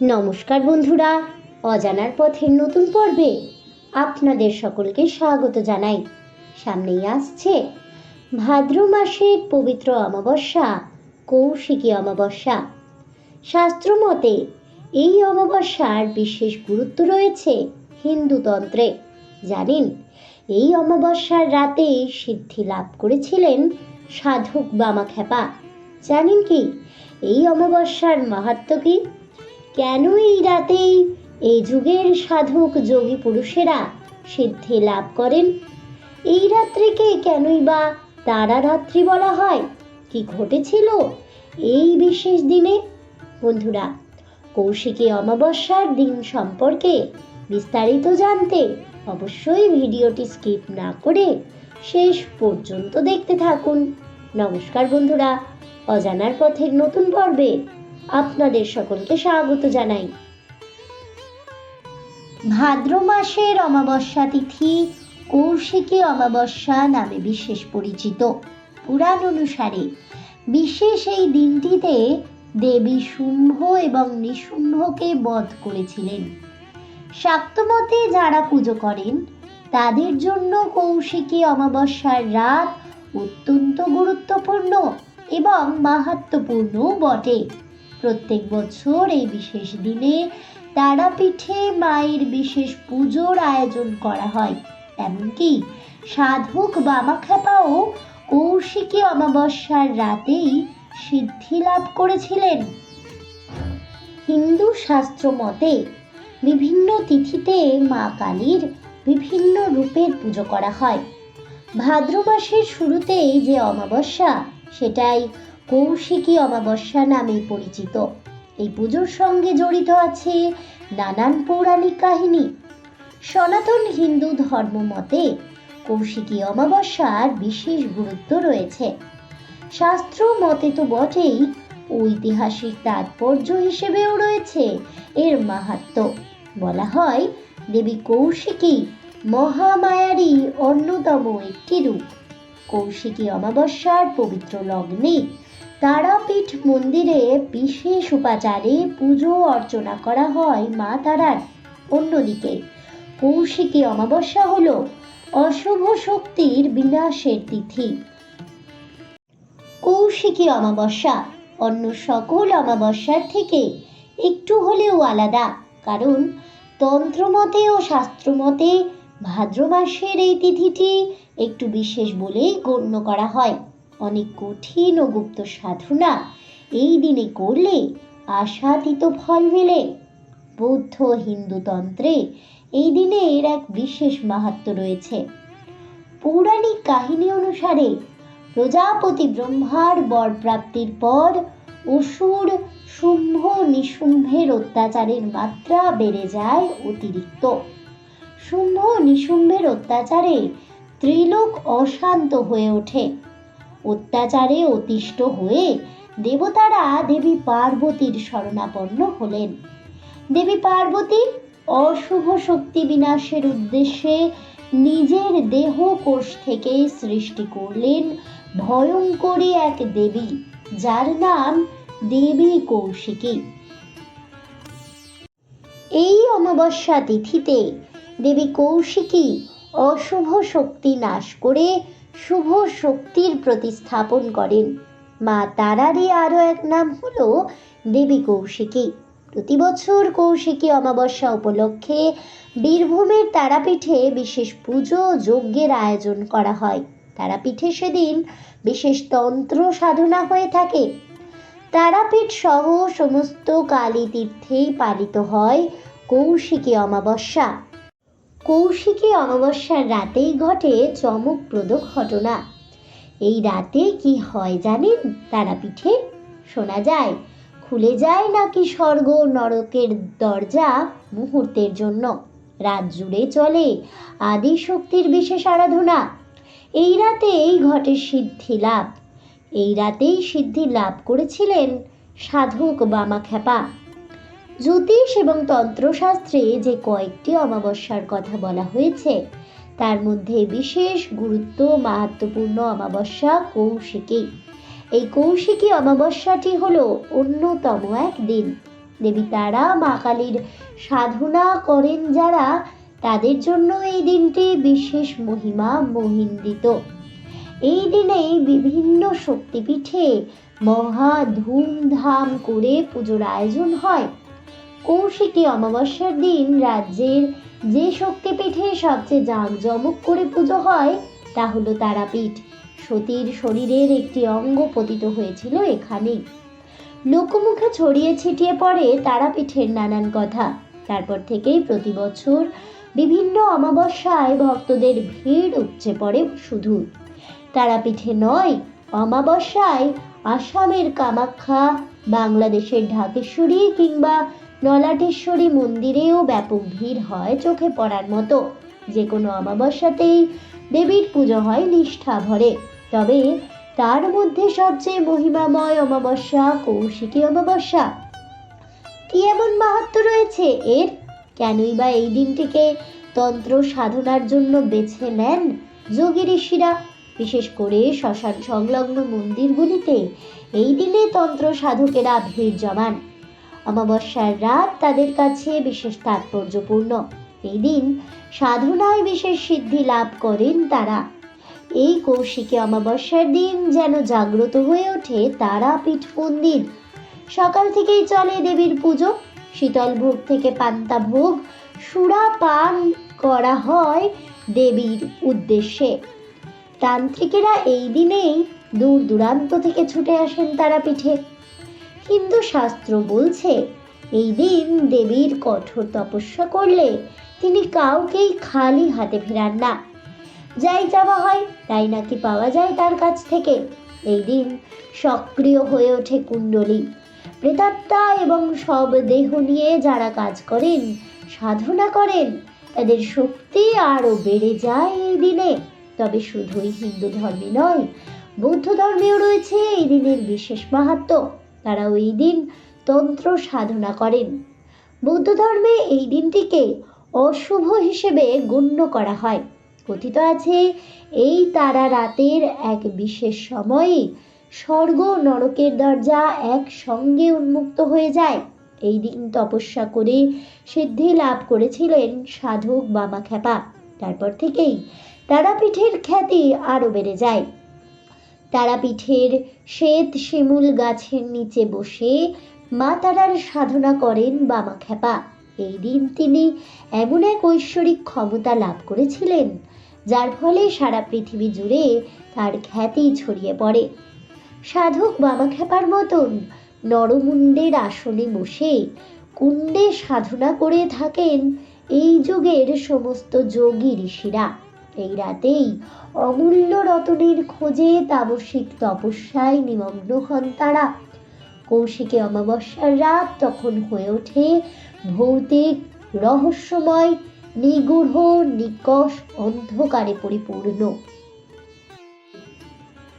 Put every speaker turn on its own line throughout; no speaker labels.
নমস্কার বন্ধুরা, অজানার পথের নতুন পর্বে আপনাদের সকলকে স্বাগত জানাই। সামনেই আসছে ভাদ্র মাসের পবিত্র অমাবস্যা, কৌশিকী অমাবস্যা। শাস্ত্রমতে এই অমাবস্যার বিশেষ গুরুত্ব রয়েছে হিন্দুতন্ত্রে জানেন, এই অমাবস্যার রাতে সিদ্ধি লাভ করেছিলেন সাধক বামাখ্যাপা। জানেন কি, এই অমাবস্যার মাহাত্ম্য কি? কেন এই রাতেই এই যুগের সাধক যোগী পুরুষেরা সিদ্ধি লাভ করেন। এই রাত্রিকে কেনই বা তারা রাত্রি বলা হয়? কি ঘটেছিল এই বিশেষ দিনে? বন্ধুরা, কৌশিকী অমাবস্যার দিন সম্পর্কে বিস্তারিত জানতে অবশ্যই ভিডিওটি স্কিপ না করে শেষ পর্যন্ত দেখতে থাকুন। নমস্কার বন্ধুরা, অজানার পথের নতুন পর্বে আপনাদের সকলকে স্বাগত জানাই। ভাদ্র মাসের অমাবস্যা তিথি কৌশিকী অমাবস্যা নামে বিশেষ পরিচিত। পুরাণ অনুসারে বিশেষ এই দিনটিতে দেবী শুম্ভ এবং নিশুম্ভকে বধ করেছিলেন। শাক্তমতে যারা পুজো করেন, তাদের জন্য কৌশিকী অমাবস্যার রাত অত্যন্ত গুরুত্বপূর্ণ এবং মাহাত্মপূর্ণও বটে। প্রত্যেক বছর এই বিশেষ দিনে তারাপীঠে মায়ের বিশেষ পুজোর আয়োজন করা হয়। এমনকি সাধক বামাখ্যাপাও কৌশিকী অমাবস্যার রাতেই সিদ্ধি লাভ করেছিলেন। হিন্দু শাস্ত্র মতে বিভিন্ন তিথিতে মা কালীর বিভিন্ন রূপের পুজো করা হয়। ভাদ্র মাসের শুরুতেই যে অমাবস্যা, সেটাই কৌশিকী অমাবস্যা নামে পরিচিত। এই পুজোর সঙ্গে জড়িত আছে নানান পৌরাণিক কাহিনী। সনাতন হিন্দু ধর্ম মতে কৌশিকী অমাবস্যার বিশেষ গুরুত্ব রয়েছে। শাস্ত্র মতে তো বটেই, ঐতিহাসিক তাৎপর্য হিসেবেও রয়েছে এর মাহাত্ম। বলা হয়, দেবী কৌশিকী মহামায়ারই অন্যতম একটি রূপ। কৌশিকী অমাবস্যার পবিত্র লগ্নে তারাপীঠ মন্দিরে বিশেষ উপাচারে পুজো অর্চনা করা হয় মা তারার। অন্যদিকে কৌশিকী অমাবস্যা হল অশুভ শক্তির বিনাশের তিথি। কৌশিকী অমাবস্যা অন্য সকল অমাবস্যার থেকে একটু হলেও আলাদা, কারণ তন্ত্রমতে ও শাস্ত্রমতে ভাদ্র মাসের এই তিথিটি একটু বিশেষ বলেই গণ্য করা হয়। অনেক কঠিন ও গুপ্ত সাধনা এই দিনে করলে আশাতীত ফল মেলে। বৌদ্ধ হিন্দু তন্ত্রে এই দিনে এর এক বিশেষ মাহাত্ম রয়েছে। পৌরাণিক কাহিনী অনুসারে প্রজাপতি ব্রহ্মার বর প্রাপ্তির পর অসুর, শুম্ভ, নিশুম্ভের অত্যাচারের মাত্রা বেড়ে যায় অতিরিক্ত। শুম্ভ নিশুম্ভের অত্যাচারে ত্রিলোক অশান্ত হয়ে ওঠে। অত্যাচারে অতিষ্ঠ হয়ে দেবতারা দেবী পার্বতীর শরণাপন্ন হলেন। দেবী পার্বতী অশুভ শক্তি বিনাশের উদ্দেশ্যে নিজের দেহ কোষ থেকে সৃষ্টি করলেন ভয়ঙ্করী এক দেবী, যার নাম দেবী কৌশিকী। এই অমাবস্যা তিথিতে দেবী কৌশিকী অশুভ শক্তি নাশ করে শুভ শক্তির প্রতিস্থাপন করেন। মা তারারই আরও এক নাম হল দেবী কৌশিকী। প্রতি বছর কৌশিকী অমাবস্যা উপলক্ষে বীরভূমের তারাপীঠে বিশেষ পুজো যজ্ঞের আয়োজন করা হয়। তারাপীঠে সেদিন বিশেষ তন্ত্র সাধনা হয়ে থাকে। তারাপীঠ সহ সমস্ত কালী তীর্থেই পালিত হয় কৌশিকী অমাবস্যা। কৌশিকী অমাবস্যার রাতেই ঘটে চমকপ্রদ ঘটনা। এই রাতে কি হয় জানেন? তারাপীঠে শোনা যায়, খুলে যায় নাকি স্বর্গ নরকের দরজা মুহূর্তের জন্য। রাত জুড়ে চলে আদি শক্তির বিশেষ আরাধনা। এই রাতেই ঘটে সিদ্ধি লাভ। এই রাতেই সিদ্ধি লাভ করেছিলেন সাধক বামাখ্যাপা। জ্যোতিষ এবং তন্ত্রশাস্ত্রে যে কয়েকটি অমাবস্যার কথা বলা হয়েছে, তার মধ্যে বিশেষ গুরুত্ব মাহাত্মপূর্ণ অমাবস্যা কৌশিকী। এই কৌশিকী অমাবস্যাটি হলো অন্যতম এক দিন। দেবী তারা মা কালীর সাধনা করেন যারা তাদের জন্য এই দিনটি বিশেষ মহিমা মহিন্দিত। এই দিনেই বিভিন্ন শক্তিপীঠে মহা ধুমধাম করে পুজোর আয়োজন হয়। কৌশিকী অমাবস্যার দিন রাজ্যের যে শক্তিপীঠে সবচেয়ে জাঁকজমক করে পুজো হয়, তা হলো তারাপীঠ। সতীর শরীরের একটি অঙ্গ পতিত হয়েছিল এখানেই। লোকমুখে ছড়িয়ে ছিটিয়ে পড়ে তারাপীঠের নানান কথা। তারপর থেকেই প্রতি বছর বিভিন্ন অমাবস্যায় ভক্তদের ভিড় উপচে পড়ে শুধু। তারাপীঠে নয়, অমাবস্যায় আসামের কামাখ্যা, বাংলাদেশের ঢাকেশ্বরী কিংবা নলাটেশ্বরী মন্দিরেও ব্যাপক ভিড় হয় চোখে পড়ার মতো। যে কোনো অমাবস্যাতেই দেবীর পুজো হয় নিষ্ঠা ভরে। তবে তার মধ্যে সবচেয়ে মহিমাময় অমাবস্যা কৌশিকী অমাবস্যা। কি এমন মাহাত্ম রয়েছে এর? কেনই বা এই দিনটিকে তন্ত্র সাধনার জন্য বেছে নেন যোগী ঋষিরা? বিশেষ করে শ্মশান সংলগ্ন মন্দিরগুলিতে এই দিনে তন্ত্র সাধকেরা ভিড় জমান। অমাবস্যার রাত তাদের কাছে বিশেষ তাৎপর্যপূর্ণ। এই দিন সাধনায় বিশেষ সিদ্ধি লাভ করেন তারা। এই কৌশিকী অমাবস্যার দিন যেন জাগ্রত হয়ে ওঠে তারাপীঠ মন্দির। সকাল থেকেই চলে দেবীর পুজো। শীতল ভোগ থেকে পান্তা ভোগ, সুরা পান করা হয় দেবীর উদ্দেশ্যে। তান্ত্রিকেরা এই দিনেই দূর দূরান্ত থেকে ছুটে আসেন তারাপীঠে। হিন্দু শাস্ত্র বলছে, এই দিন দেবীর কঠোর তপস্যা করলে তিনি কাউকেই খালি হাতে ফেরান না। যাই চাওয়া হয়, তাই নাকি পাওয়া যায় তার কাছ থেকে। এই দিন সক্রিয় হয়ে ওঠে কুণ্ডলী। প্রেতাত্মা এবং সব দেহ নিয়ে যারা কাজ করেন, সাধনা করেন, তাদের শক্তি আরও বেড়ে যায় এই দিনে। তবে শুধুই হিন্দু ধর্মে নয়, বৌদ্ধ ধর্মেও রয়েছে এই দিনের বিশেষ মাহাত্ম। তারা ওই দিন তন্ত্র সাধনা করেন। বৌদ্ধ ধর্মে এই দিনটিকে অশুভ হিসেবে গণ্য করা হয়। কথিত আছে, এই তারা রাতের এক বিশেষ সময়ে স্বর্গ নরকের দরজা একসঙ্গে উন্মুক্ত হয়ে যায়। এই দিন তপস্যা করে সিদ্ধি লাভ করেছিলেন সাধক বামাখ্যাপা। তারপর থেকেই তারাপীঠের খ্যাতি আরও বেড়ে যায়। তারাপীঠের শ্বেত শিমুল গাছের নিচে বসে মা তারার সাধনা করেন বামাখ্যাপা এই দিন তিনি এমন এক ঐশ্বরিক ক্ষমতা লাভ করেছিলেন, যার ফলে সারা পৃথিবী জুড়ে তার খ্যাতি ছড়িয়ে পড়ে। সাধক বামাখ্যাপার মতন নরমুণ্ডের আসনে বসে কুণ্ডে সাধনা করে থাকেন এই যুগের সমস্ত যোগী ঋষিরা। এই রাতেই অমূল্য রতনের খোঁজে তামসিক তপস্যায় নিমগ্ন হন তারা। কৌশিকে অমাবস্যার রাত তখন হয়ে ওঠে ভৌতিক, রহস্যময়, নিগূঢ়, নিকষ, অন্ধকারে পরিপূর্ণ।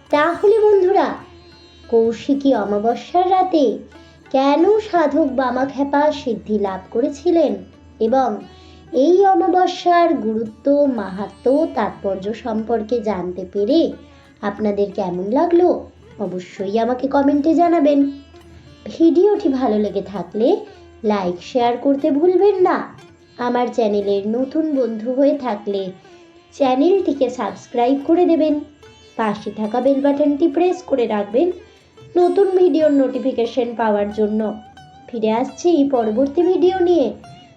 তাহলে বন্ধুরা, কৌশিকী অমাবস্যার রাতে কেন সাধক বামাখ্যাপা সিদ্ধি লাভ করেছিলেন এবং এই অমাবস্যার গুরুত্ব, মাহাত্ম, তাৎপর্য সম্পর্কে জানতে পেরে আপনাদের কেমন লাগল অবশ্যই আমাকে কমেন্টে জানাবেন। ভিডিওটি ভালো লেগে থাকলে লাইক, শেয়ার করতে ভুলবেন না। আমার চ্যানেলের নতুন বন্ধু হয়ে থাকলে চ্যানেলটিকে সাবস্ক্রাইব করে দেবেন। পাশে থাকা বেল বাটনটি প্রেস করে রাখবেন নতুন ভিডিওর নোটিফিকেশন পাওয়ার জন্য। ফিরে আসছি পরবর্তী ভিডিও নিয়ে।